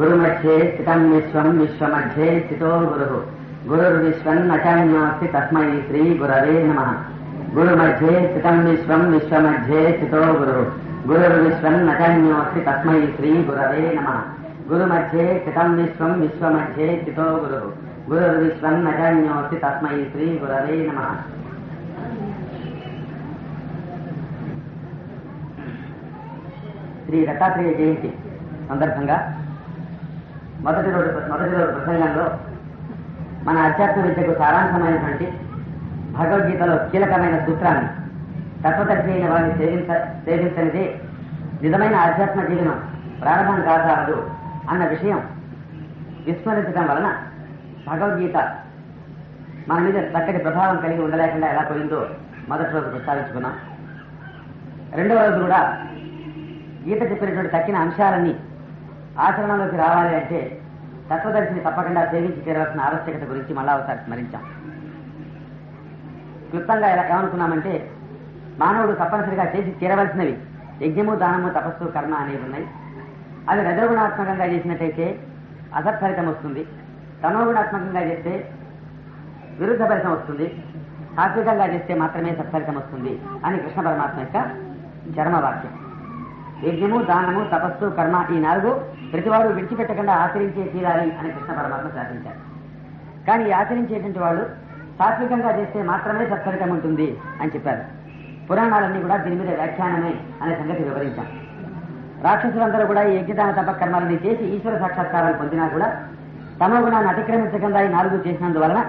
గురుమధ్యే స్థితం విశ్వం విశ్వమధ్యే స్థితో గురు. గురుర్విశ్వం నచాన్యోస్తి తస్మై శ్రీ గురవే నమ. గురుమధ్యే స్థితం విశ్వం విశ్వమధ్యే స్థితో గురు. గురుర్విశ్వం నచాన్యోస్తి తస్మై శ్రీ గురవే నమ. గురుమధ్యే స్థితం విశ్వం విశ్వమధ్యే స్థితో గురు. గురుర్విశ్వం నచాన్యోస్తి తస్మై శ్రీ గురవే నమ. శ్రీ దత్తాత్రేయ జయంతి సందర్భంగా మొదటి రోజు మొదటి రోజు ప్రసంగంలో మన అధ్యాత్మ విద్యకు సారాంశమైనటువంటి భగవద్గీతలో కీలకమైన సూత్రాన్ని తత్వదర్శి అయిన వారిని సేవించ సేవించనిదే నిజమైన ఆధ్యాత్మ జీవనం ప్రారంభం కాసారదు అన్న విషయం విస్మరించడం వలన భగవద్గీత మన మీద చక్కటి ప్రభావం కలిగి ఉండలేకుండా ఎలా పోయిందో మొదటి రోజు ప్రస్తావించుకున్నాం. రెండవ రోజు కూడా గీత చెప్పినటువంటి తక్కిన అంశాలన్నీ ఆచరణలోకి రావాలి అంటే తత్వదర్శిని తప్పకుండా సేవించి తీరవలసిన ఆవశ్యకత గురించి మళ్ళా ఒకసారి స్మరించాం. క్లుప్తంగా ఎలా ఏమనుకున్నామంటే మానవుడు తప్పనిసరిగా చేసి తీరవలసినవి యజ్ఞము దానము తపస్సు కర్మ అనేవి ఉన్నాయి. అవి రజోగుణాత్మకంగా చేసినట్టయితే అసత్ఫలితం వస్తుంది. తమోగుణాత్మకంగా చేస్తే విరుద్ధ ఫలితం వస్తుంది. సాత్వికంగా చేస్తే మాత్రమే సత్ఫలితం వస్తుంది అని కృష్ణ పరమాత్మ యొక్క జన్మవాక్యం యజ్ఞము దానము తపస్సు కర్మ ఈ నాలుగు ప్రతివాడు విడిచిపెట్టకుండా ఆచరించే తీరాలి అని కృష్ణ పరమాత్మ సాధించారు కానీ ఆచరించేటువంటి వాళ్ళు సాత్వికంగా చేస్తే మాత్రమే సత్ఫలితం ఉంటుంది అని చెప్పారు. పురాణాలన్నీ కూడా దీని మీద వ్యాఖ్యానమే అనే సంగతి వివరించాం రాక్షసులందరూ కూడా ఈ యజ్ఞదాన తప కర్మాలని చేసి ఈశ్వర సాక్షాత్కారాలు పొందినా కూడా తమ గుణాన్ని అతిక్రమించకుండా ఈ నాలుగు చేసినందువలన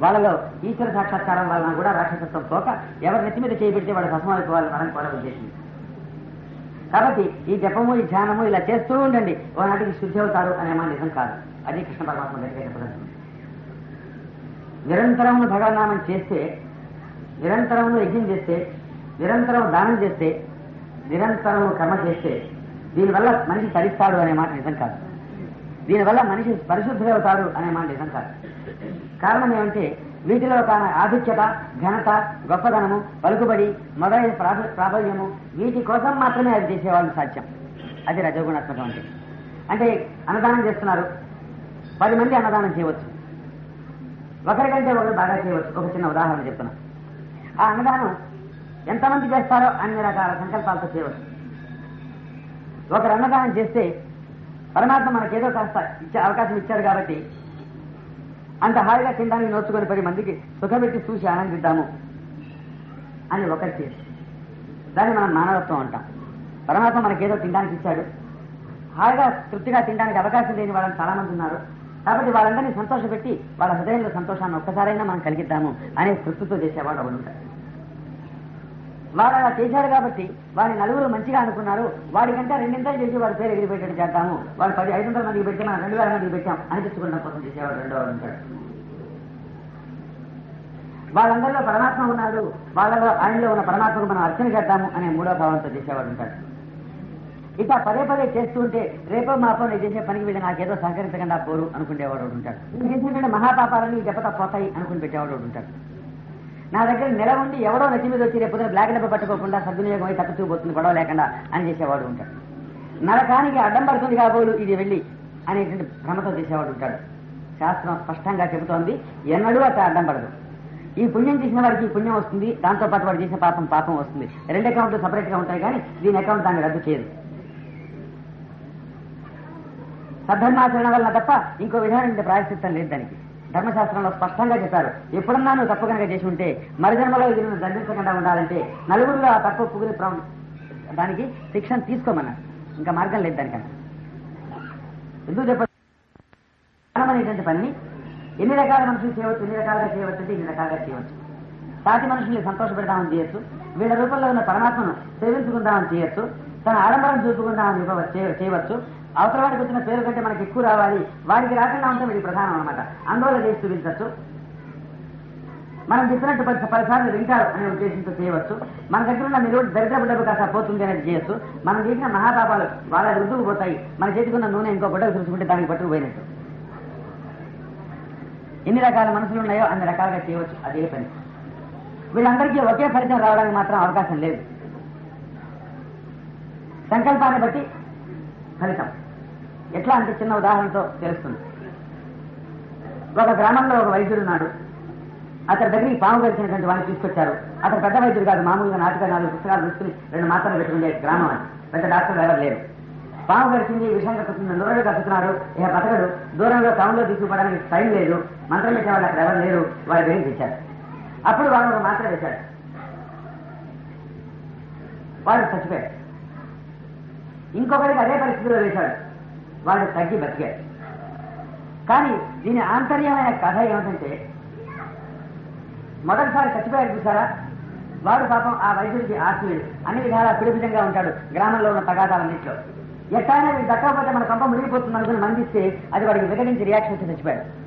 వాళ్ళలో ఈశ్వర సాక్షాత్కారం వలన కూడా రాక్షసత్వం పోక ఎవరి నెత్తి మీద చేయబెడితే వాళ్ళ వాళ్ళు మనం కూడా కాబట్టి ఈ జపము ఈ ధ్యానము ఇలా చేస్తూ ఉండండి. ఓనాటికి శుద్ధి అవుతారు అనే మాట నిజం కాదు. అది కృష్ణ పరమాత్మ దగ్గర చెప్పడం. నిరంతరమును భగవన్నామం చేస్తే నిరంతరమును యజ్ఞం చేస్తే నిరంతరం దానం చేస్తే నిరంతరము కర్మ చేస్తే దీనివల్ల మనిషి తరిస్తాడు అనే మాట నిజం కాదు. దీనివల్ల మనిషి పరిశుద్ధుడవుతాడు అనే మాట నిజం కాదు. కారణం ఏమంటే వీటిలో తన ఆధిక్యత ఘనత గొప్పదనము పలుకుబడి మొదలైన ప్రాబల్యము వీటి కోసం మాత్రమే అది చేసేవాళ్ళు సాధ్యం. అది రజోగుణాత్మకం అంటే అంటే అన్నదానం చేస్తున్నారు. పది మంది అన్నదానం చేయవచ్చు. ఒకరికంటే ఒకరు బాగా చేయవచ్చు. ఒక చిన్న ఉదాహరణ చెప్తున్నా. ఆ అన్నదానం ఎంతమంది చేస్తారో అన్ని రకాల సంకల్పాలతో చేయవచ్చు. ఒకరు అన్నదానం చేస్తే పరమాత్మ మనకేదో కాస్త ఇచ్చే అవకాశం ఇచ్చాడు కాబట్టి అంత హాయిగా తినడానికి నోచుకొని పది మందికి సుఖపెట్టి చూసి ఆనందిద్దాము అని ఒకటి చేసి. దాన్ని మనం మానవత్వం అంటాం. పరమాత్మ మనకేదో తినడానికి ఇచ్చాడు. హాయిగా తృప్తిగా తినడానికి అవకాశం లేని వాళ్ళని చాలా మంది ఉన్నారు. కాబట్టి వాళ్ళందరినీ సంతోషపెట్టి వాళ్ళ హృదయంలో సంతోషాన్ని ఒక్కసారైనా మనం కలిగిద్దాము అనే తృప్తితో చేసేవాడు ఒకడు ఉంటాడు. వాడు అలా చేశాడు కాబట్టి వాడిని నలుగురు మంచిగా అనుకున్నారు. వాడికంటే రెండింతలు చేసి వాడి పేరు ఎగిరిపెట్టేట్టు చేద్దాము వాడు పది ఐదు వందల మందికి పెట్టి మనం రెండు వేల మందికి పెట్టాం అనిపించుకోవడం కోసం చేసేవాడు రెండో ఉంటాడు. వాళ్ళందరిలో పరమాత్మ ఉన్నాడు. వాళ్ళలో ఆయనలో ఉన్న పరమాత్మకు మనం అర్చన చేద్దాము అనే మూడో భావంతో చేసేవాడు ఉంటాడు. ఇక పదే పదే చేస్తుంటే రేపో మాపో నేను చేసే పనికి వీళ్ళు నాకేదో సహకరించకుండా పోరు అనుకునేవాడు ఉంటాడు. నేను చేసినటువంటి మహాపాపాలని జపత పోతాయి అనుకుని పెట్టేవాడు ఉంటాడు. నా దగ్గర నెల ఉండి ఎవడో నచ్చి మీద వచ్చి రేపు బ్లాక్ డబ్బా పట్టుకోకుండా సద్వినియోగం అయి తప్పుతూ పోతుంది గొడవ లేకుండా అని చేసేవాడు ఉంటాడు. నరకానికి అడ్డం పడుతుంది కాబోలు ఇది వెళ్ళి అనేటువంటి భ్రమతో చేసేవాడు ఉంటాడు. శాస్త్రం స్పష్టంగా చెబుతోంది ఎన్నడూ అట్లా అడ్డం పడదు. ఈ పుణ్యం చేసిన వాడికి ఈ పుణ్యం వస్తుంది దాంతో పాటు వాడు చేసిన పాపం పాపం వస్తుంది. రెండు అకౌంట్లు సపరేట్గా ఉంటాయి కానీ దీని అకౌంట్ దాన్ని రద్దు చేయదు. సద్ధర్మాచరణ వల్ల తప్ప ఇంకో విధానం ప్రాయశ్చిత్తం లేదు దానికి. ధర్మశాస్త్రంలో స్పష్టంగా చెప్పారు. ఎప్పుడన్నా నువ్వు తప్పు కనుక చేసి ఉంటే మరుజన్మలో ఇది నువ్వు దండించకుండా ఉండాలంటే నలుగురిలో ఆ తప్పు పుగిలి దానికి శిక్షణ తీసుకోమన్నారు. ఇంకా మార్గం లేదు దానికన్నా. ఎందుకు చెప్పనేటువంటి పనిని పని ఎన్ని రకాల మనుషులు చేయవచ్చు ఎన్ని రకాలుగా చేయవచ్చు అంటే ఇన్ని రకాలుగా చేయవచ్చు. సాటి మనుషుల్ని సంతోషపెడదామని చేయొచ్చు వీళ్ళ రూపంలో ఉన్న పరమాత్మను సేవించుకుందామని చేయొచ్చు తన ఆడంబరం చూపుకుందామని చేయవచ్చు అవసరవాడికి వచ్చిన పేరు కంటే మనకి ఎక్కువ రావాలి. వాడికి రాకుండా ఉంటే వీడికి ప్రధానం అనమాట అందువల్ల చేసి చూపించవచ్చు మనం చెప్పినట్టు పది పదిసార్లు వింటారు అనే ఉద్దేశంతో చేయవచ్చు. మన దగ్గర ఉన్న మీరు దరిద్రపు డబ్బు కాస్త పోతుంది అనేది చేయొచ్చు. మనం చేసిన మహాపాపాలు వాళ్ళ రుద్దుకు పోతాయి. మన చేతికున్న నూనె ఇంకో గుడ్డకు చూసుకుంటే దానికి పట్టుకుపోయినట్టు ఎన్ని రకాల మనసులు ఉన్నాయో అన్ని రకాలుగా చేయవచ్చు. అదే పని. వీళ్ళందరికీ ఒకే ఫలితం రావడానికి మాత్రం అవకాశం లేదు. సంకల్పాన్ని బట్టి ఫలితం. ఎట్లా అంటే చిన్న ఉదాహరణతో తెలుస్తుంది. ఒక గ్రామంలో ఒక వైద్యుడు ఉన్నాడు. అతని దగ్గరికి పాము కలిసినటువంటి వాడిని తీసుకొచ్చారు. అతను పెద్ద వైద్యుడు కాదు మామూలుగా నాటక నాలుగు పుస్తకాలు తీసుకుని రెండు మాత్రలు పెట్టుకుండే గ్రామం అది. పెద్ద డాక్టర్ ఎవరు లేరు పాము కలిసింది విషయం కక్కుతుంది నూరలు కక్కుతున్నారు ఇక బతకడు. దూరంలో టౌన్లో తీసుకుపోవడానికి టైం లేదు. మంత్రం పెట్టే వాళ్ళు అక్కడ ఎవరు లేరు వాడి దగ్గరికి తెచ్చారు అప్పుడు వాడు ఒక మాత్ర వేశాడు. వాడు చచ్చిపోయాడు. ఇంకొకరికి అదే పరిస్థితిలో వేశాడు. వాడు తగ్గి బతికాడు. కానీ దీని ఆంతర్యమైన కథ ఏమిటంటే మొదటిసారి చచ్చిపోయాడు చూసారా వాడు పాపం ఆ వైద్యుడికి ఆత్మీయుడు. అన్ని విధాలా పిడిపిడంగా ఉంటాడు. గ్రామంలో ఉన్న తగాదాలన్నింటిలో. ఎట్టైనా వీడు దక్కకపోతే మన కంప మునిగిపోతుంది అనుకుని మందిస్తే అది వాడికి వికటించి రియాక్షన్ వచ్చి చచ్చిపోయాడు.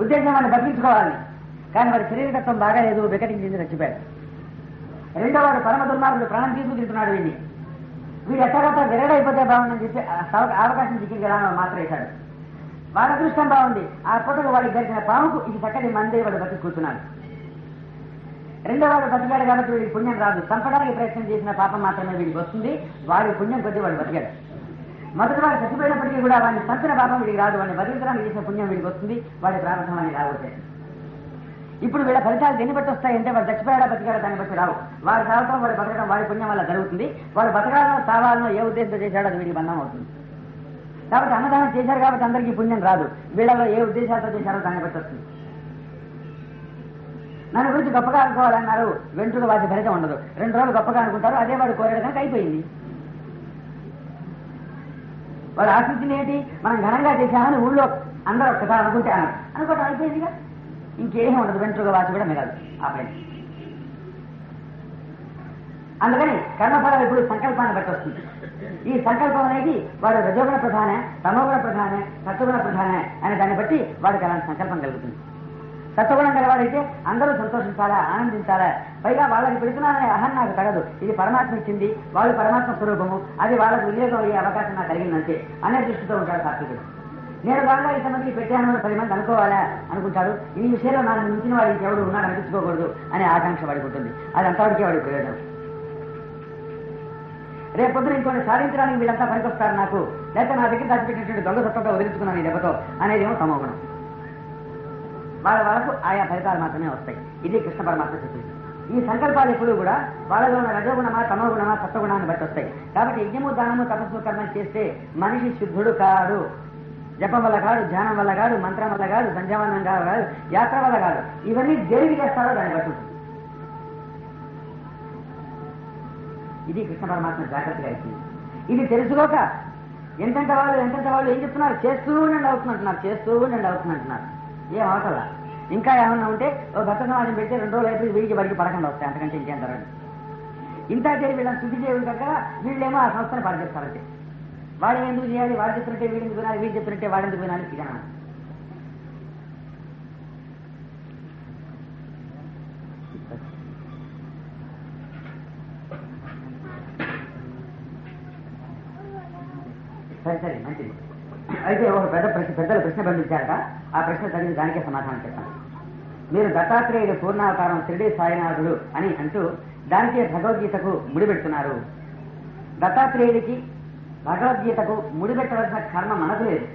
ఉద్దేశం వాడిని బతికించుకోవాలని కానీ వాడి శరీరతత్వం బాగాలేదు వికటించింది చచ్చిపోయాడు. రెండో వాడు పరమ దుర్మార్గుడు ప్రాణం తీసుకుంటున్నాడు వీడిని. వీడు ఎట్టగట్ట విరగడైపోతే బాగుందని చెప్పి ఆ అవకాశం దిక్కి కదా మాత్రం వేశాడు. వాడి అదృష్టం బాగుంది. ఆ పూటకు వాడికి దొరికిన పాముకు ఇది చక్కటి మందే వాడు బతికి కూర్చున్నాడు. రెండో వాడు బతికాడు కాబట్టి వీడికి పుణ్యం రాదు. చంపడానికి ప్రయత్నం చేసిన పాపం మాత్రమే వీడికి వస్తుంది. వాడి పుణ్యం కొద్దీ వాడు బతికాడు. మొదటి వాడు చచ్చిపోయినప్పటికీ కూడా వాడిని చంపిన పాపం వీడికి రాదు. వాడిని బతికించడానికి చేసిన పుణ్యం వీడికి వస్తుంది. వాడి ప్రారంభం అని రాబోతే ఇప్పుడు వీళ్ళ ఫలితాలు దేన్ని బట్టి వస్తాయంటే వాడు చచ్చిపోయాడా బతికాడా దాన్ని బట్టి రావు. వాడు చావటం వాడు బతకడం వాడి పుణ్యం వల్ల జరుగుతుంది. వాడు బతకాలనో చావాలనో ఏ ఉద్దేశంతో చేశాడో అది వీడికి బంధం అవుతుంది. కాబట్టి అన్నదానం చేశారు కాబట్టి అందరికీ పుణ్యం రాదు. వీళ్ళలో ఏ ఉద్దేశాలతో చేశారో దాన్ని బట్టి వస్తుంది. నన్ను గురించి గొప్పగా అనుకోవాలన్నారు. వెంట్రుక వాసి ఫలితం ఉండదు. రెండు రోజులు గొప్పగా అనుకుంటారు. అదే వాడు కోరాడు కనుక అయిపోయింది. వాడు ఆశించింది ఏంటి? మనం ఘనంగా చేశామని ఊళ్ళో అందరూ ఒక్కగా అనుకుంటే అన్నారు. అనుకోవటం అయిపోయిందిగా? ఇంకేమీ ఉండదు. వెంట్రుక వాసి కూడా మిగలదు. ఆ పైన అందుకని కర్మఫలం ఇప్పుడు సంకల్పాన్ని బట్టి వస్తుంది. ఈ సంకల్పం అనేది వాడు రజోగుణ ప్రధాన తమోగుణ ప్రధాన సత్వగుణ ప్రధాన అనే దాన్ని బట్టి వాడికి అలాంటి సంకల్పం కలుగుతుంది. సత్వగుణం గలవాడైతే అందరూ సంతోషించాలా ఆనందించాలా? పైగా వాళ్ళకి పెడుతున్నారనే అహం నాకు తగదు. ఇది పరమాత్మ ఇచ్చింది వాళ్ళు పరమాత్మ స్వరూపము. అది వాళ్ళకు వినియోగం అయ్యే అవకాశం నాకు కలిగిందంటే అనే దృష్టితో ఉంటాడు సాత్వికుడు నేను బాగా ఇంతమందికి పెట్టాను పది మంది అనుకోవాలా? అనుకుంటాడు ఈ విషయంలో నాకు మించిన వాడు ఇంకెవడు ఉన్నాడు అనిపించుకోకూడదు అనే ఆకాంక్ష వాడికి ఉంటుంది. అది అంతవరకే వాడికి ప్రయోజనం రేపు పొద్దున ఇంకొన్ని సాధించడానికి వీళ్ళంతా పనికొస్తారు నాకు. లేకపోతే నా దగ్గర దాచిపెట్టినటువంటి దొంగ సత్వంతో వదిలించుకున్నాను ఈ దెబ్బతో. అనేది ఏమో తమోగుణం వాళ్ళ వరకు ఆయా ఫలితాలు మాత్రమే వస్తాయి. ఇది కృష్ణ పరమాత్మ చెప్పింది. ఈ సంకల్పాలు ఎప్పుడు కూడా వాళ్ళలో ఉన్న రజోగుణమా తమోగుణమా సత్వగుణాన్ని బట్టి వస్తాయి. కాబట్టి యజ్ఞము దానము తపస్సు కర్మ చేస్తే మనిషి శుద్ధుడు కాడు. జపం వల్ల కాదు ధ్యానం వల్ల కాదు మంత్రం వల్ల కాదు సంధ్యావనం కాదు యాత్ర వల్ల కాదు. ఇవన్నీ దేనికి చేస్తారో దాన్ని బట్టి ఉంటుంది. ఇది కృష్ణ పరమాత్మ జాగ్రత్తగా ఇచ్చింది. ఇది తెలుసుకోక ఎంతెంత వాళ్ళు ఎంతెంత వాళ్ళు ఏం చెప్తున్నారు? చేస్తూ ఉండండి అవుతున్నట్టున్నారు చేస్తూ ఉండండి అవుతున్నట్టున్నారు ఏం అవసరం ఇంకా ఏమన్నా ఉంటే ఓ భక్త సమాజం పెడితే రెండు రోజులు అయితే వీడికి బడికి పడకుండా వస్తాయి అంతకంటే ఇంకేం జరగదు. ఇంత చేసి వీళ్ళని శుద్ధి చేయడం కనుక వీళ్ళేమో ఆ సంస్థను పరిచేస్తారంటే వాడు ఎందుకు చేయాలి? వాడు చెప్పినట్టే వీడు ఎందుకు వినాలి? వీడు చెప్పినట్టే వాడు ఎందుకు వినాలి ఇదన్నా సరే సరే మంచిది. అయితే ఒక పెద్ద ప్రశ్న పెద్దలు ప్రశ్న పంపించారట ఆ ప్రశ్న తగిన దానికే సమాధానం చెప్తాను మీరు దత్తాత్రేయుడు పూర్ణావతారం త్రిడే సాయినాథుడు అని అంటూ దానికే భగవద్గీతకు ముడిపెడుతున్నారు. దత్తాత్రేయుడికి భగవద్గీతకు ముడిపెట్టవలసిన కర్మ మనకు లేదు.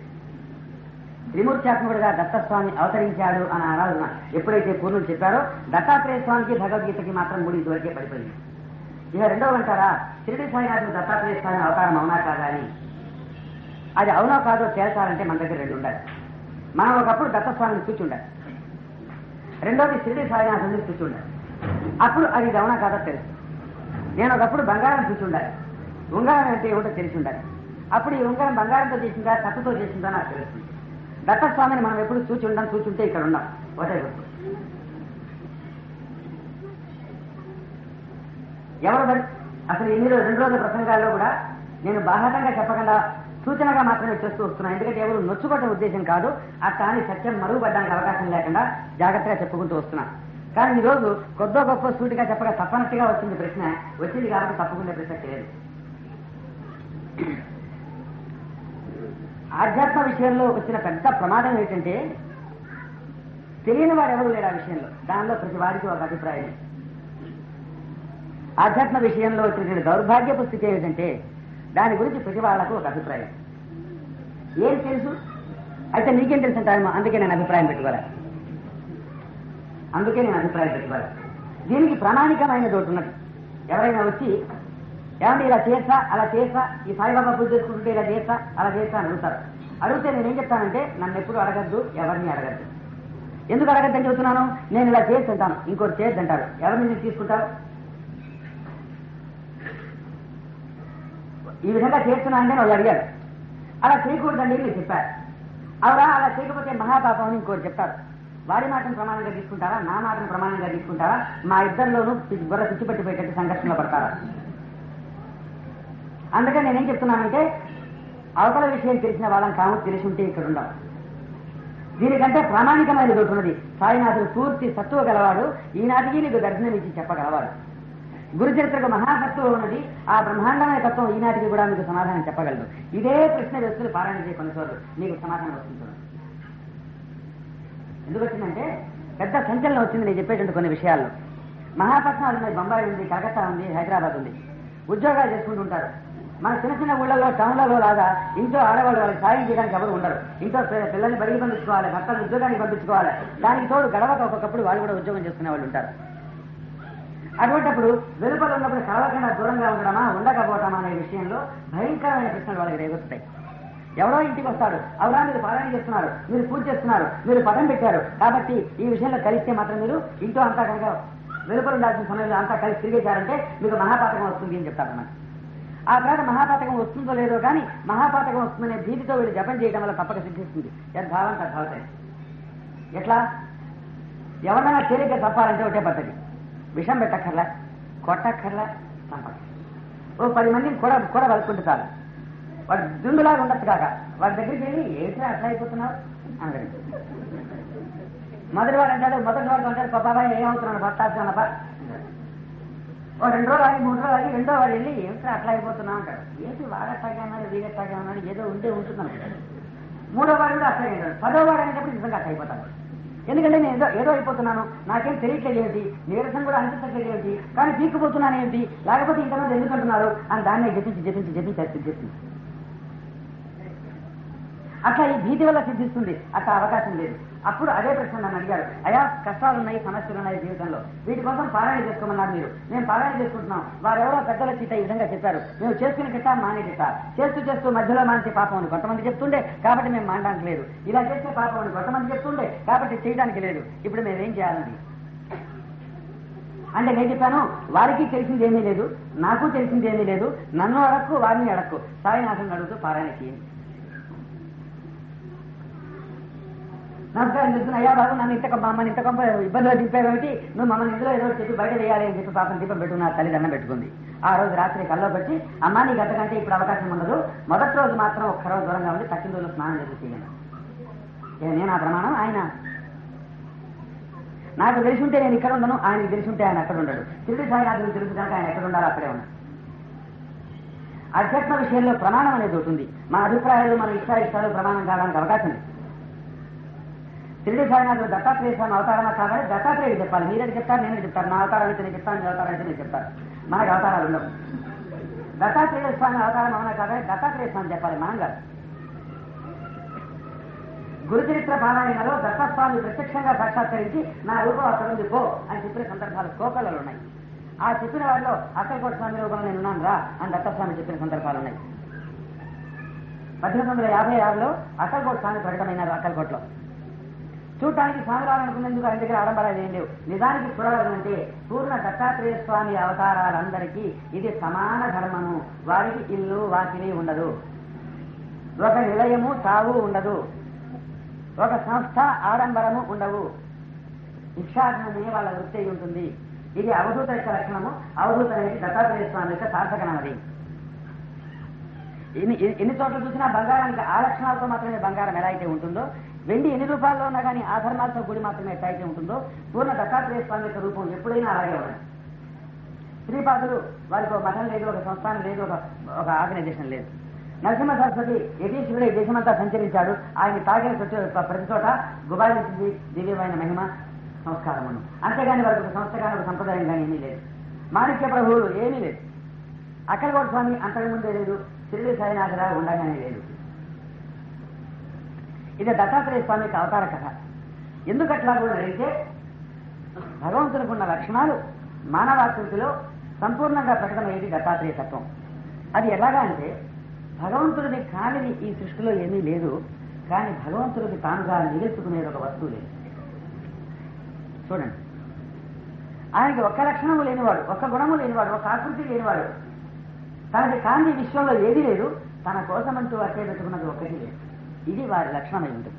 త్రిమూర్త్యాత్మకుడిగా దత్తస్వామి అవతరించాడు అని ఆరాధన ఎప్పుడైతే పూర్ణులు చెప్పారో దత్తాత్రేయ స్వామికి భగవద్గీతకి మాత్రం ముడి ఇదివరకే పడిపోయింది. ఇక రెండవ అంటారా షిరిడి సాయినాథుడు దత్తాత్రేయ స్వామి అవతారం అవునా కాదా అని. అది అవునా కాదో తేల్చాలంటే మన దగ్గర రెండు ఉండాలి. మనం ఒకప్పుడు దత్తస్వామిని కూర్చుండాలి. రెండోది షిరిడి సాయినాథుని కూర్చుండాలి. అప్పుడు అది అవునా కాదో తెలుసు. నేను ఒకప్పుడు బంగారం కూర్చుండాలి. ఉంగరం అంటే ఏమిటో తెలిసి ఉండాలి. అప్పుడు ఈ ఉంగరం బంగారంతో చేసిందా కత్తుతో చేసిందా నాకు తెలుస్తుంది దత్తస్వామిని మనం ఎప్పుడు చూచి ఉండం చూచుంటే ఇక్కడ ఉన్నాం ఒకటే గుర్తు. ఎవరు అసలు ఎన్ని రోజులు రెండు రోజుల ప్రసంగాల్లో కూడా నేను బాహాటంగా చెప్పకుండా సూచనగా మాత్రమే చేస్తూ వస్తున్నాను ఎందుకంటే ఎవరు నొచ్చుకోవటం ఉద్దేశం కాదు. ఆ కానీ సత్యం మరుగుపడడానికి అవకాశం లేకుండా జాగ్రత్తగా చెప్పుకుంటూ వస్తున్నాను కానీ ఈ రోజు కొద్దో గొప్ప సూటిగా చెప్పగా తప్పనట్టుగా వచ్చింది ప్రశ్న. వచ్చింది కాబట్టి తప్పకుండా ప్రసక్తి లేదు ఆధ్యాత్మ విషయంలో వచ్చిన పెద్ద ప్రమాదం ఏంటంటే తెలియని వాడు ఎవరు లేరు ఆ విషయంలో. దానిలో ప్రతి వారికి ఒక అభిప్రాయం. ఆధ్యాత్మ విషయంలో వచ్చినటువంటి దౌర్భాగ్యపు స్థితి ఏమిటంటే దాని గురించి ప్రతి వాళ్ళకు ఒక అభిప్రాయం. ఏం తెలుసు? అయితే నీకేం తెలుసు అంటారేమో అందుకే నేను అభిప్రాయం పెట్టుకోరా అందుకే నేను అభిప్రాయం పెట్టుకోరా దీనికి ప్రామాణికమైన తోటి ఉన్నది. ఎవరైనా వచ్చి ఏమంటే ఇలా చేస్తా అలా చేస్తా ఈ సాయిబాబా పూజ చేసుకుంటుంటే ఇలా చేస్తా అలా చేస్తా అని అడుగుతారు. అడిగితే నేను ఏం చెప్తానంటే నన్ను ఎప్పుడు అడగద్దు ఎవరిని అడగద్దు. ఎందుకు అడగద్దని చెబుతున్నాను? నేను ఇలా చేసి తింటాను ఇంకోటి చేసి అంటారు ఎవరిని మీరు తీసుకుంటారు? ఈ విధంగా చేస్తున్నానంటే వాళ్ళు అడిగారు. అలా చేయకూడదండి మీరు చెప్పారు. అలా అలా చేయకపోతే మహాపాపం అని ఇంకోటి చెప్తారు. వారి మాటను ప్రమాణంగా తీసుకుంటారా? నా మాటను ప్రమాణంగా తీసుకుంటారా? మా ఇద్దరిలోనూ బుర్ర బుర్ర పిచ్చిపట్టిపోయేటట్టు సంఘర్షణలో పడతారా? అందుకని నేనేం చెప్తున్నానంటే అవతల విషయం తెలిసిన వాళ్ళని కాము తెలిసి ఉంటే ఇక్కడ ఉండవు దీనికంటే ప్రామాణికమైన ఒకటి ఉన్నది. సాయినాథుడు పూర్తి సత్తువ గలవాడు ఈనాటికి నీకు దర్శనం ఇచ్చి చెప్పగలవాడు. గురు చరిత్రకు మహాసత్వం ఉన్నది. ఆ బ్రహ్మాండమైన తత్వం ఈనాటికి కూడా మీకు సమాధానం చెప్పగలదు. ఇదే ప్రశ్న వ్యక్తులు పారాయణ చేయ కొన్నిసార్లు మీకు సమాధానం వస్తుంది ఎందుకు వచ్చిందంటే పెద్ద సంచలనం వచ్చింది నేను చెప్పేటువంటి కొన్ని విషయాల్లో. మహాపట్నాలు ఉన్నాయి బొంబాయి ఉంది కలకత్తా ఉంది హైదరాబాద్ ఉంది. ఉద్యోగాలు చేసుకుంటుంటారు మన చిన్న చిన్న ఊళ్ళలో టౌన్లలో లాగా ఇంట్లో ఆడవాళ్ళు వాళ్ళకి సాయం చేయడానికి ఎవరు ఉండరు. ఇంట్లో పిల్లల్ని బడికి పంపించుకోవాలి భర్తలు ఉద్యోగానికి పంపించుకోవాలి. దానికి తోడు గడవక ఒక్కొక్కప్పుడు వాళ్ళు కూడా ఉద్యోగం చేసుకునే వాళ్ళు ఉంటారు. అటువంటిప్పుడు వెలుపల ఉన్నప్పుడు కలవకుండా దూరంగా ఉండడమా ఉండకపోవటమా అనే విషయంలో భయంకరమైన ప్రశ్నలు వాళ్ళకి రేగొస్తాయి ఎవరో ఇంటికి వస్తాడు అవరా మీరు పారాయణ చేస్తున్నారు మీరు పూజ చేస్తున్నారు మీరు పదం పెట్టారు. కాబట్టి ఈ విషయంలో కలిస్తే మాత్రం మీరు ఇంట్లో అంతా కనుక వెలుపల ఉండాల్సిన సమయంలో అంతా కలిసి తిరిగేశారంటే మీకు మహాపాతకం వస్తుంది అని చెప్తారు మనకి ఆ తర్వాత మహాపాతకం వస్తుందో లేదో కానీ మహాపాతకం వస్తుందనే భీతితో వీళ్ళు జపం చేయడం వల్ల తప్పక సిద్ధిస్తుంది. యద్భావం తద్భావతాయి ఎట్లా? ఎవరైనా తేలిక తప్పాలంటే ఒకటే పద్ధతి. విషం పెట్టక్కర్లా కొట్టక్కర్లా చంపక్కర్లా. ఓ పది మందిని కూడా కూడా వలుకుంటే చాలు. వాడు దుండులాగా ఉండొచ్చు కాక. వాడి దగ్గరికి వెళ్ళి ఏంట్రా అట్లా అయిపోతున్నావు? అనగండి మొదటి వాడు అంటాడు మొదటి వాడు అంటాడు పాపాబాయ్ ఏమవుతున్నాడు భర్త రెండు రోజులు ఆగి మూడు రోజులు ఆగి రెండో వాడు వెళ్ళి ఏమిట్రా అట్లా అయిపోతున్నా అంటాడు. ఏంటి వాడట్లాగే అన్నాడు వీడట్లాగే అన్నాడు ఏదో ఉండే ఉంటున్నాను మూడో వాడు కూడా అట్లాగే అంటాడు పదో వాడు అనేటప్పుడు నిజంగా అట్లా అయిపోతాడు. ఎందుకంటే నేను ఏదో ఏదో అయిపోతున్నాను నాకేం తెలియట్లేదు ఏమిటి నీరసం కూడా అనిపించట్లేదు ఏంటి? కానీ పీక్కుపోతున్నాను ఏంటి? లేకపోతే ఇంతమంది ఎందుకంటున్నారు అని దాన్నే జపించి జపించి జపించి జపించి. అట్లా ఈ భీతి వల్ల సిద్ధిస్తుంది. అట్లా అవకాశం లేదు. అప్పుడు అదే ప్రశ్న నన్ను అడిగారు. అయా కష్టాలు ఉన్నాయి సమస్యలు ఉన్నాయి జీవితంలో. వీటి కోసం పారాయణ చేసుకోమన్నారు మీరు. మేము పారాయణ చేసుకుంటున్నాం. వారెవరో పెద్దల చిట్ట ఈ విధంగా చెప్పారు. మేము చేసుకుని గిట్ట మానే గిట్ట చేస్తూ చేస్తూ మధ్యలో మానితే పాపం అని కొంతమంది చెప్తుండే కాబట్టి మేము మానడానికి లేదు. ఇలా చేస్తే పాపం అని కొంతమంది చెప్తుండే కాబట్టి చేయడానికి లేదు. ఇప్పుడు మేము ఏం చేయాలండి? అంటే నేను చెప్పాను వారికి తెలిసింది ఏమీ లేదు నాకు తెలిసింది ఏమీ లేదు నన్ను అడక్కు వారిని అడక్కు. సాయినాథం అడుగుతూ పారాయణ చేయండి. నమస్కారం చెప్తున్నా అయ్యా బాబు నన్ను ఇంత మమ్మల్ని ఇంత కొంప ఇబ్బందులు దింపేవేమిటి నువ్వు మమ్మల్ని ఇందులో ఏదో చెప్పి బయట వేయాలి అని చెప్పి పాపం దీపం పెట్టుకున్న తల్లిదండం పెట్టుకుంది. ఆ రోజు రాత్రి కల్లో పెట్టి అమ్మా నీకు అంతకంటే ఇప్పుడు అవకాశం ఉండదు. మొదటి రోజు మాత్రం ఒక్క రోజు దూరంగా ఉండి తక్కిన రోజు స్నానం చేసి చేయండి నేను ఆ ప్రమాణం? ఆయన? నాకు తెలిసి ఉంటే నేను ఇక్కడ ఉండను ఆయనకు తెలిసి ఉంటే ఆయన అక్కడ ఉండడు. తిరుగు సాయినాథుని తెలుసు కనుక ఆయన ఎక్కడ ఉండాలో అక్కడే ఉన్నాడు. అధ్యాత్మ విషయంలో ప్రమాణం అనేది ఒకటి ఉంది. మన అభిప్రాయాలు మన ఇష్టాయిష్టాలు ప్రమాణం కావడానికి అవకాశం ఉంది షిరిడి సాయినాథుడు దత్తాత్రేయ స్వామి అవతారమా కాదని దత్తాత్రేయుడు చెప్పాలి. మీరేది చెప్తారు నేను చెప్తాను. నా అవతారం అయితే నేను చెప్తాను మీ అవతారం అయితే నేను చెప్తాను. మనకు అవతారాలు ఉండవు. దత్తాత్రేయ స్వామి అవతారం అవునా కాదని దత్తాత్రేయ స్వామి చెప్పాలి మనం కాదు. గురుచరిత్ర పారాయణలో దత్తస్వామి ప్రత్యక్షంగా సాక్షాత్కరించి నా రూపం అక్కడ పో అని చెప్పిన సందర్భాలు కోకలలో ఉన్నాయి. ఆ చెప్పిన వారిలో అక్కడికోట స్వామి రూపంలో నేను ఉన్నాను రా అని దత్తస్వామి చెప్పిన సందర్భాలు ఉన్నాయి. పద్దెనిమిది వందల యాభై ఆరులో అక్కడికోట స్వామి ప్రకటమైనారు అక్కలకోటలో. చూడటానికి స్వామి రావాలనుకునేందుకు ఆయన దగ్గర ఆడంబరాలు ఏం లేవు. నిజానికి చూడాలంటే పూర్ణ దత్తాత్రేయ స్వామి అవతారాలందరికీ ఇది సమాన ధర్మము. వారికి ఇల్లు వాకిలి ఉండదు. ఒక నిలయము తావు ఉండదు. ఒక సంస్థ ఆడంబరము ఉండవు. భిక్షాటనమే వాళ్ళ వృత్తి అయి ఉంటుంది. ఇది అవధూత యొక్క లక్షణము. అవధూత అనేది దత్తాత్రేయ స్వామి యొక్క సార్థకణమది ఎన్ని ఎన్ని- ఎన్ని చోట్ల చూసినా బంగారానికి ఆ లక్షణాలతో మాత్రమే బంగారం ఎలా అయితే ఉంటుందో వెండి ఎన్ని రూపాయల్లో ఉన్నా కానీ ఆధర్మాలతో గుడి మాత్రమే ఎట్లా ఉంటుందో పూర్ణ దత్తాత్రేయ స్వామి యొక్క రూపం ఎప్పుడైనా అలాగే ఉన్నాయి శ్రీపాదులు వారికి ఒక మఠం లేదు ఒక సంస్థానం లేదు ఒక ఒక ఆర్గనైజేషన్ లేదు. నరసింహ సరస్వతి యతీశ్వరుడు దేశమంతా సంచరించాడు. ఆయన తాగిన ప్రతి ప్రతి చోట గుబాయించింది దివ్యమైన మహిమ సంస్కారమును అంతేగాని వారికి ఒక సంస్థ కానీ ఒక సంప్రదాయం కానీ ఏమీ లేదు. మాణిక్య ప్రభువులు ఏమీ లేదు. అక్కలకోట స్వామి అంతకుముందే లేదు. షిరిడి సాయినాథరా ఉండగానే లేదు. ఇది దత్తాత్రేయ స్వామికి అవతార కథ. ఎందుకు అట్లా కూడా అయితే భగవంతునికున్న లక్షణాలు మానవాకృతిలో సంపూర్ణంగా ప్రకటమయ్యేది దత్తాత్రేయ తత్వం. అది ఎలాగా అంటే భగవంతుడిని కానిది ఈ సృష్టిలో ఏమీ లేదు కానీ భగవంతుడికి తానుగా నిలుపుకునేది ఒక వస్తువు లేదు. చూడండి. ఆయనకి ఒక్క లక్షణము లేనివాడు ఒక్క గుణము లేనివాడు ఒక ఆకృతి లేనివాడు. తనకి కాని విశ్వంలో ఏదీ లేదు తన కోసమంటూ అట్టే పెట్టుకున్నది ఒక్కటి లేదు. ఇది వారి లక్షణమై ఉంటుంది.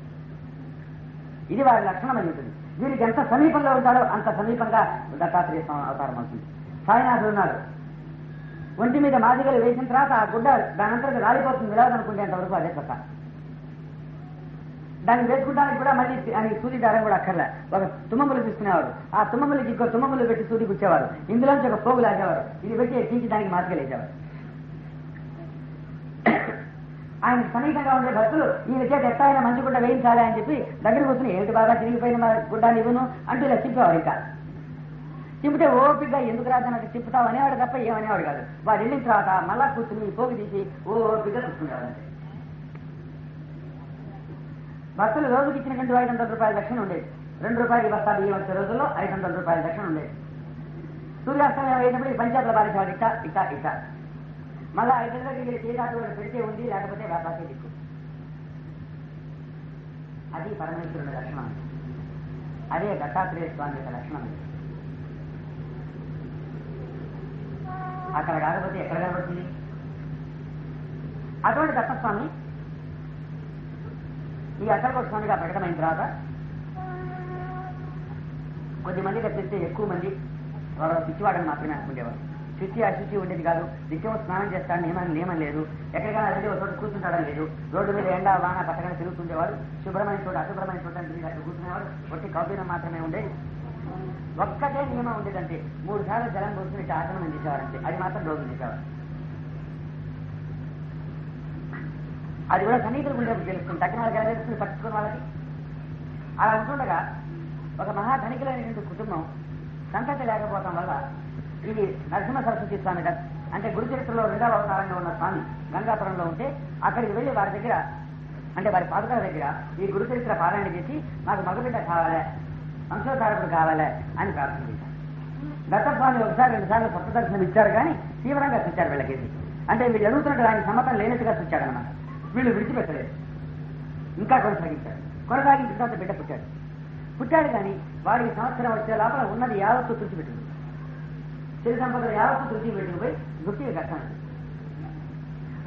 ఇది వారి లక్షణమై ఉంటుంది. వీరికి ఎంత సమీపంలో ఉంటాడో అంత సమీపంగా దత్తాత్రేయ స్వామి అవతారం అవుతుంది. సాయినాథుడు ఉన్నాడు. ఒంటి మీద మాదిగలు వేసిన తర్వాత ఆ గుడ్డ దాని రాలిపోతుంది. విరాదనుకుంటే అంతవరకు అదే కథ. దాన్ని వేసుకుంటానికి కూడా మళ్ళీ అని సూది దారం కూడా అక్కర్లే. ఒక తుమ్మములు తీసుకునేవాడు. ఆ తుమ్మములకి ఇంకో తుమ్మములు పెట్టి సూది గుచ్చేవారు ఇందులోంచి ఒక పోగు లాగేవారు ఇది పెట్టి ఎక్కించి దానికి మాదిగలు వేసేవారు ఆయన సమీపంగా ఉండే భక్తులు ఈయన చేత ఎట్టాయినా మంచి గుడ్డ వేయించాలి అని చెప్పి దగ్గర కూర్చుని ఏమిటి బాగా తిరిగిపోయిన మా గుడ్డాన్ని ఇవ్వను అంటూ ఇలా తిప్పేవారు ఇంకా. తిప్పితే ఓపికగా ఎందుకు రాదన్నట్టు చెప్తావు అనేవాడు తప్ప ఏమనేవాడు కాదు. వాడు వెళ్ళిన తర్వాత మళ్ళా కూర్చుని పోగు తీసి ఓపికగా కూర్చునేవాడు అంతే. భక్తులు రోజుకి ఇచ్చినటువంటి ఐదు వందల రూపాయల దక్షిణ ఉండేది. రెండు రూపాయలు బస్తాలు ఈ వచ్చే రోజుల్లో ఐదు వందల రూపాయల దక్షిణ ఉండేది. సూర్యాస్తమయం అయినప్పుడు పంచాయతీల బాధించేవాడు ఇక ఇక ఇక మళ్ళా ఐదు దగ్గరికి చేదాటు పెడితే ఉంది లేకపోతే వ్యాపారం దిక్కు. అది పరమేశ్వరుడు లక్షణం. అదే దత్తాత్రేయ స్వామి యొక్క లక్షణం అక్కడ కాకపోతే ఎక్కడ కనబడుతుంది? అటువంటి దత్తస్వామి ఈ అక్కడికి స్వామిగా ప్రకటమైన తర్వాత కొద్ది మంది తప్పిస్తే ఎక్కువ మంది వాళ్ళ పిచ్చివాడని మాత్రమే అనుకునేవారు శుచి అశుచి ఉండేది కాదు. నిత్యం స్నానం చేస్తాడు నియమం నియమం లేదు. ఎక్కడికైనా వెళ్ళి ఒక చోట కూర్చుంటాడని లేదు. రోడ్డు మీద ఎండ వాన పట్టగానే తిరుగుతుండేవాడు శుభ్రమైన చోట అశుభ్రమైన చోట అని తిరిగి అక్కడ కూర్చునేవాడు ఒట్టి కౌపీనం మాత్రమే ఉండేది. ఒక్కటే నియమం ఉండేదంటే మూడు సార్లు జలం పోసుకుని ఇట్లా ఆచరణ చేసేవారంటే అది మాత్రం రోజు చేసేవారు అది కూడా సన్నిహితులు ఉండేప్పుడు తెలుస్తుంది. తగ్గిన వాళ్ళకి ఎలా తెలుస్తుంది? పట్టుకున్న వాళ్ళకి. అలా ఉంటుండగా ఒక మహాధనికులైనటువంటి కుటుంబం సంతతి లేకపోవటం వల్ల ఇది నరసింహ సరస్వతి స్వామి అంటే గురుచరిత్రలో రెండవ అవతారంగా ఉన్న స్వామి గంగాపురంలో ఉంటే అక్కడికి వెళ్ళి వారి దగ్గర అంటే వారి పాదకాల దగ్గర ఈ గురుచరిత్ర పారాయణ చేసి నాకు మగబిడ్డ కావాలి వంశోధారకుడు కావాలి అని ప్రార్థన చేశారు. దత్తస్వామి ఒకసారి రెండుసార్లు కొత్త దర్శనం ఇచ్చారు కానీ తీవ్రంగా చూచారు వీళ్ళకేసి అంటే వీళ్ళు అడుగుతున్నట్టు ఆయన సమ్మతం లేనట్టుగా చూచాడనమాట వీళ్ళు విడిచిపెట్టలేదు. ఇంకా కొనసాగించారు. కొనసాగించిన తర్వాత బిడ్డ పుట్టాడు. పుట్టాడు కానీ వాడికి సంవత్సరం వచ్చే లోపల ఉన్నది యావత్తు తుడిచిపెట్టింది. సిరి సంపదలు యావత్తు తుడిచిపెట్టిన పోయి గుర్తిగా కట్టాను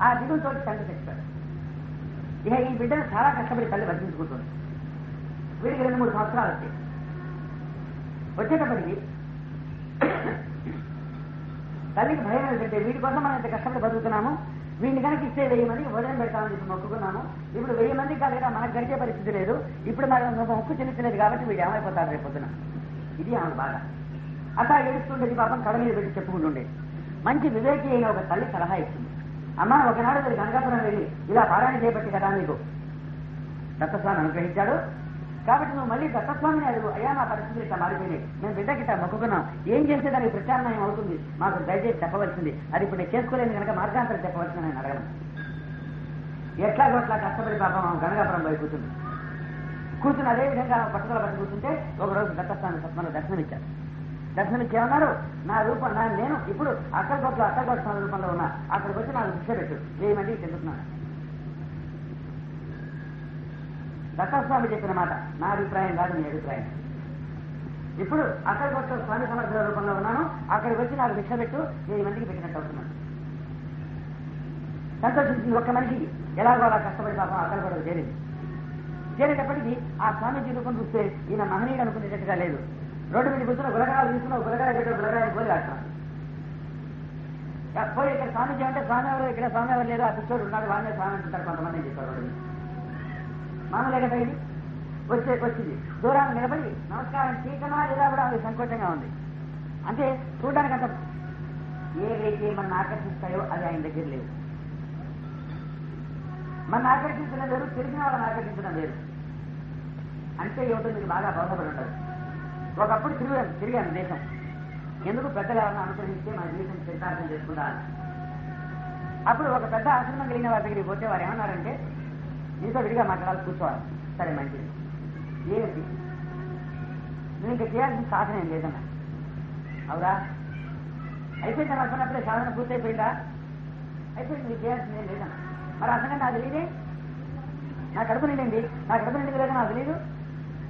ఆ దిగులతో తండ్రి చచ్చిపోయాడు ఇక ఈ బిడ్డను చాలా కష్టపడి తల్లి వర్తించుకుంటుంది వీడికి రెండు మూడు సంవత్సరాలు వచ్చాయి. వచ్చేటప్పటికి తల్లికి భయం ఏంటంటే వీడి కోసం మనం ఇంత కష్టపడి బతుకుతున్నాము వీడిని కనుక ఇస్తే వెయ్యి మందికి భోజనం పెడతామని చెప్పి మొక్కుకున్నాము. ఇప్పుడు వెయ్యి మందికి కాలేదా మనకు గడిచే పరిస్థితి లేదు. ఇప్పుడు మనం మొక్కు చెల్లించలేదు కాబట్టి వీడు ఏమైపోతారు రేపు పొద్దున ఇది ఆమె బాధ. అట్లా ఏడుస్తుండేది పాపం కడ మీద పెట్టి చెప్పుకుంటుండేది మంచి వివేకి అయిన ఒక తల్లి సలహా ఇచ్చింది. అమ్మ ఒకనాడు మీరు కనకాపురం వెళ్ళి ఇలా పారాయణ చేయబట్టి కదా మీకు. దత్తస్వామి అనుగ్రహించాడు. కాబట్టి నువ్వు మళ్ళీ దత్తస్వామిని అడుగు. అయ్యా మా పరిస్థితులు ఇట్లా మారిపోయినాయి. మేము బిడ్డకి ఇట్లా మొక్కుకున్నాం. ఏం చేస్తే దానికి ప్రత్యామ్నాయం అవుతుంది? మాకు దయచేసి చెప్పవలసింది. అది ఇప్పుడు నేను చేసుకోలేని కనుక మార్గాంతరం చెప్పవలసింది నేను అడగను. ఎట్లా అట్లా కష్టపడి పాపం ఆమె గంగాపురం పోయి కూర్చుంది. కూర్చుని అదే విధంగా పట్టుదల పట్టి కూర్చుంటే ఒక రోజు దత్తస్వామి స్వప్నంలో దర్శనమిచ్చారు. దర్శనమిచ్చేమన్నారు నా రూపం నా నేను ఇప్పుడు అక్కడికొట్లు అక్కడికొట్టు స్వామి రూపంలో ఉన్నా. అక్కడికి వచ్చి నాకు శిక్ష పెట్టు. వెయ్యి మందికి చెందుతున్నాను దత్తస్వామి చెప్పిన మాట. నా అభిప్రాయం కాదు నీ అభిప్రాయం. ఇప్పుడు అక్కడికి వచ్చే స్వామి సమర్థ రూపంలో ఉన్నాను. అక్కడికి వచ్చి నాకు భిక్ష పెట్టు. వెయ్యి మందికి పెట్టినట్టు అవుతున్నాను. సంతోషించింది ఒక్క మనిషి ఎలాగో అలా కష్టపడి పాపం అక్కడ కూడా చేరింది. చేరేటప్పటికీ ఆ స్వామీజీ రూపం చూస్తే ఈయన మహనీయుడు అనుకునేటట్టుగా లేదు. రోడ్డు మీద కూర్చున్న గులగాలు తీసుకున్న గులకాయ ఇక్కడ గులగాయ పోయి ఆడుతున్నాడు పోయి ఇక్కడ స్వామీజీ అంటే స్వామి ఎవరు? ఇక్కడ స్వామి ఎవరు లేదు ఆ పిచ్చోడు ఉన్నాడు వాళ్ళే స్వామి అంటుంటారు కొంతమంది చెప్పారు రోడ్డు మామూలుగా కదా ఇది వచ్చే వచ్చింది. దూరాన్ని నిలబడి నమస్కారం చేయకనా లేదా కూడా అది సంకోచంగా ఉంది. అంటే చూడడానికి అంత ఏవైతే మన ఆకర్షిస్తాయో అది ఆయన దగ్గర లేవు. మన ఆకర్షించడం లేదు తెలిసిన వాళ్ళని ఆకర్షించడం లేదు అంటే ఏమిటో మీకు బాగా బాధపడి ఉంటుంది ఒకప్పుడు తిరిగాను తిరిగాను దేశం. ఎందుకు పెద్దగారిని ఎవరైనా అనుగ్రహిస్తే మన జీవితం చరితార్థం చేసుకుంటాను అప్పుడు ఒక పెద్ద ఆశ్రమం కలిగిన వారి దగ్గరికి పోతే వారు ఏమన్నారంటే నీతో విడిగా మాట్లాడాలి కూర్చోవాలి. సరే మంచిది. ఏంటి నేను ఇంకా చేయాల్సిన సాధన ఏం లేదన్నా అవురా? అయిపోయింది అని అనుకున్నప్పుడే సాధన పూర్తయిపోయిందా? అయిపోయింది నీకు చేయాల్సింది ఏం లేదన్నా మరి అసలు నాకు తెలియదే? నా కడుపు నిండింది? నా కడుపు నిండింది లేదా నాకు తెలియదు?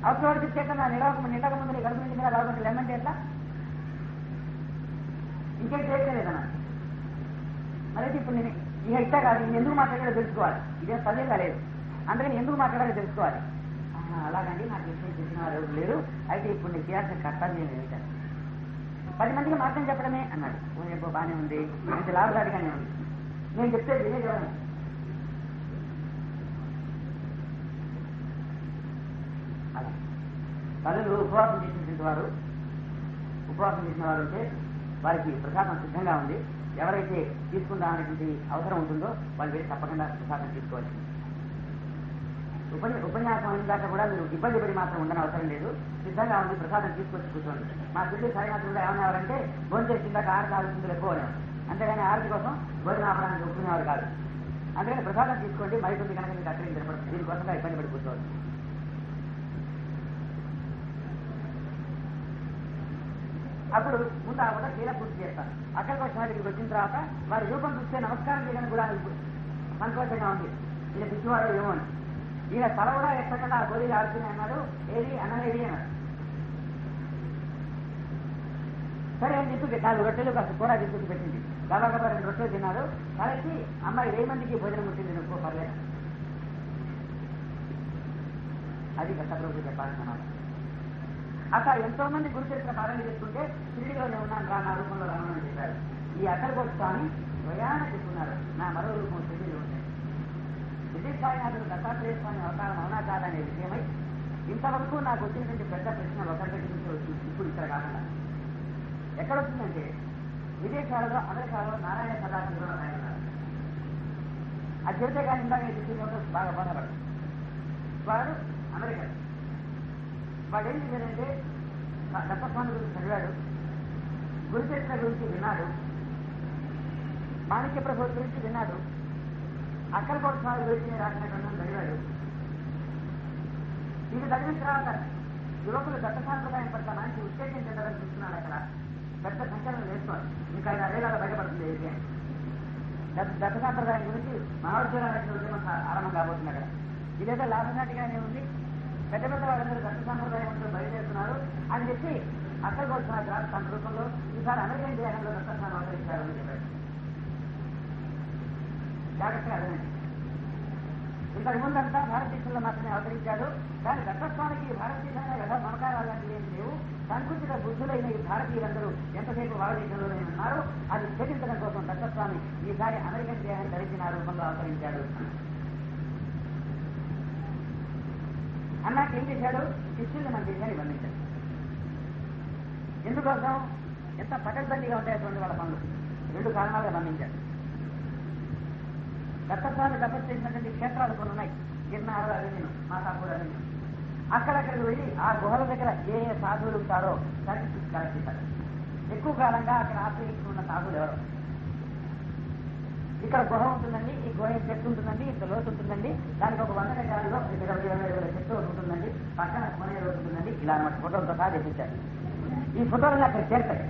అవసరం వాడికి నా నిలవక నిండక ముందు నీ కడుపు నిండింది రాకుండా లెమ్మంటే ఎట్లా? ఇంకేం చేయలేదన్నా మరైతే ఇప్పుడు నేను ఇక ఇట్టా కాదు నేను ఎందుకు మాట్లాడాలో తెలుసుకోవాలి. ఇదే పదే కాలేదు అందుకని ఎందుకు మాట్లాడాలో తెలుసుకోవాలి. అలాగండి నాకు విషయం చేసిన వారు లేరు. అయితే ఇప్పుడు నేను చేయాల్సిన కర్తవ్యం ఏమిటని పది మందికి మార్గం చెప్పడమే అన్నాడు. ఓ బాగానే ఉంది. మంచి లాభదాటిగానే ఉంది. నేను చెప్తే వినేదేమో అలా తల్లులు ఉపవాసం చేసినటువంటి వారు ఉపవాసం చేసిన వారు ఉంటే వారికి ప్రసాదం సిద్ధంగా ఉంది. ఎవరైతే తీసుకుందామనేటువంటి అవసరం ఉంటుందో వాళ్ళు వెళ్ళి తప్పకుండా ప్రసాదం తీసుకోవాలి ఉపన్య ఉపన్యాసం అయిందాక కూడా మీరు ఇబ్బంది పడి మాత్రం ఉండని అవసరం లేదు. సిద్ధంగా ఉంది ప్రసాదం తీసుకొచ్చి కూర్చోండి. మా పిల్లలు సరైనటువంటి కూడా ఏమన్నారంటే భోజనం చేసిన ఆరు ఆలోచించలు ఎక్కువ అంతేగాని ఆరతి కోసం భోజనం ఆపడానికి ఒప్పుకునేవారు కాదు. అందుకని ప్రసాదం తీసుకోండి మరికొంది కనుక మీకు అక్కడ దీనికోసంగా ఇబ్బంది పడి కూర్చోవచ్చు అప్పుడు ముందు ఆ కూడా క్రీడ పూర్తి చేస్తారు అక్కడికి వచ్చిన వారికి వచ్చిన తర్వాత వారి రూపం చూస్తే నమస్కారం చేయడానికి కూడా సంతోషంగా ఉంది. ఈయన పిచ్చివాడు ఏమో అని. ఈయన తల కూడా ఎక్కకుండా ఆ గోళీ ఆడుతూనే అన్నాడు ఏది అన్నది అన్నాడు సరే అని చెప్పి నాలుగు రొట్టెలు కాస్త కూర తీసుకొచ్చి పెట్టింది. గబా గబా రెండు రొట్టెలు తిన్నాడు కాబట్టి అమ్మాయి వెయ్యి మందికి భోజనం ఉంటుంది నువ్వు పర్లేదు. అది దత్తప్రభు చెప్పాల్సిన మాట అక్కడ ఎంతో మంది గురు చేసిన పాలన చేసుకుంటే షిరిడిలోనే ఉన్నాను రా నా రూపంలో రామని చెప్పారు. ఈ అక్కడికి స్వామి స్వయాన చెప్పున్నారు నా మరో రూపం షిరిడిలో ఉంది విజయసాయినాథుడు దత్తాత్రేయ స్వామి అవతారం అవునా కాదనే విషయమై ఇంతవరకు నాకు వచ్చినటువంటి పెద్ద ప్రశ్న ఒకరి నుంచి వచ్చింది. ఇప్పుడు ఇక్కడ కాకుండా. ఎక్కడ వచ్చిందంటే విదేశాలలో అమెరికాలో నారాయణ సదాశివరావు రాయన్నారు అది చెబితే కానీ ఇందాక బాగా బాధపడదు వాడు అమెరికా వాడు ఏం చేశారంటే దత్తస్వామి గురించి చదివాడు గురుచరిత్ర గురించి విన్నాడు మాణిక్య ప్రభు గురించి విన్నాడు అక్కలకోట స్వామి గురించి రాసిన గ్రంథం చదివాడు. ఇది చదివిన తర్వాత యువకులు దత్త సాంప్రదాయం పట్ల మంచి ఉత్తేజం చెందాలని చూస్తున్నాడు అక్కడ. పెద్ద సంచలనం వేసుకోవాలి ఇంకా ఐదు అరేగాలో బయటపడుతుంది ఈ దత్త సాంప్రదాయం గురించి మహావిద్యాలయ ఉద్యమం ఆరంభం కాబోతుంది అక్కడ. ఇదేదో లాభసాటిగానే ఉంది. పెద్ద పెద్ద వాళ్ళందరూ భక్తి సంప్రదాయంతో బయలుదేరుతున్నారు. అని చెప్పి అక్కడ వచ్చిన తర్వాత తన రూపంలో ఈసారి అమెరికన్ దేహంలో దత్తస్థానం అవతరించారు అని చెప్పారు. జాగ్రత్తగా అర్థమైంది ఇంతకు ముందంతా భారతదేశంలో మాత్రమే అవతరించాడు దాని దత్తస్వామికి భారతదేశంలో ఎలా మమకారాలు లాంటివి లేవు. సంకుచిత బుద్ధులైన ఈ భారతీయులందరూ ఎంతసేపు భారతదేశంలోనే ఉన్నారు అది ఛేదించడం కోసం దత్తస్వామి ఈసారి అమెరికన్ దేహాన్ని ధరించిన రూపంలో అవతరించాడు అన్నాక ఏం చేశాడు? శిష్యుల్ని మన దేశాన్ని బంధించాడు. ఎందుకోసం? ఎంత పకడ్బందీగా ఉండేటువంటి వాళ్ళ పనులు. రెండు కారణాలుగా బంధించాడు. దత్తస్వామి తపస్సు చేసినటువంటి క్షేత్రాలు కొన్ని ఉన్నాయి. గిరినారు అరణ్యం మాతాపూర్ అరణ్యం. అక్కడక్కడికి వెళ్ళి ఆ గుహల దగ్గర ఏ ఏ సాధువులు ఉంటారో దాన్ని కలెక్ట్ చేశారు ఎక్కువ కాలంగా అక్కడ ఆశ్రయించుకున్న సాధువులు ఎవరు? ఇక్కడ గుహ ఉంటుందండి ఈ గుహ చెట్టు ఉంటుందండి ఇంత లోతు ఉంటుందండి. దానికి ఒక వంద గజాలలో ఇరవై ఇరవై వేల చెట్టు ఉంటుందండి. పక్కన కొనే ఉంటుందండి. ఇలా అన్నమాట. ఫోటోలతో సహా తెప్పించారు ఈ ఫోటోలు అక్కడ చేరుతాయి.